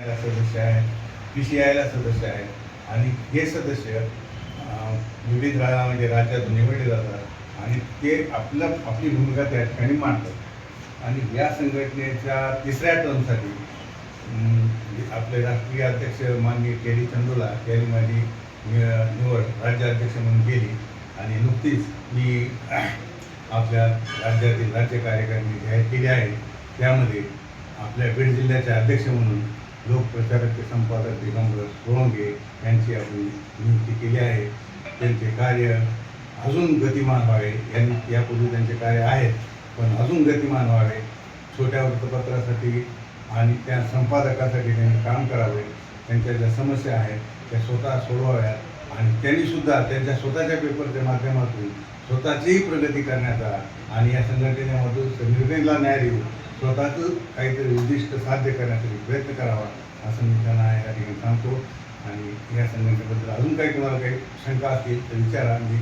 सदस्य आहे P C आयला सदस्य आहे आणि हे सदस्य विविध रा म्हणजे राज्यातून निवडले जातात. आणि ते आपलं आपली भूमिका त्या ठिकाणी मांडतात. आणि या संघटनेच्या तिसऱ्या टर्मसाठी आपले राष्ट्रीय अध्यक्ष माननीय केली चंदोला यांनी माझी नि- निवड राज्याध्यक्ष म्हणून केली. आणि नुकतीच मी आपल्या राज्यातील राज्य कार्यकारिणी जाहीर केली आहे त्यामध्ये आपल्या बीड जिल्ह्याचे अध्यक्ष म्हणून लोकप्रचारक संपादक दिगंबर सोळंगे यांची आपण नियुक्ती केली आहे. त्यांचे कार्य अजून गतिमान व्हावे. यांनी यापूर्वी त्यांचे कार्य आहेत पण अजून गतिमान व्हावे. छोट्या वृत्तपत्रासाठी आणि त्या संपादकासाठी त्यांनी काम करावे. त्यांच्या ज्या समस्या आहेत त्या स्वतः सोडवाव्यात. आणि त्यांनीसुद्धा त्यांच्या स्वतःच्या पेपरच्या माध्यमातून स्वतःचीही प्रगती करण्याचा आणि या संघटनेमधून निर्णयाला न्याय देऊन स्वतःचं काहीतरी उद्दिष्ट साध्य करण्यासाठी प्रयत्न करावा असं मी त्यांना या ठिकाणी सांगतो. आणि या संघटनेबद्दल अजून काही तुम्हाला काही शंका असतील तर विचारा मी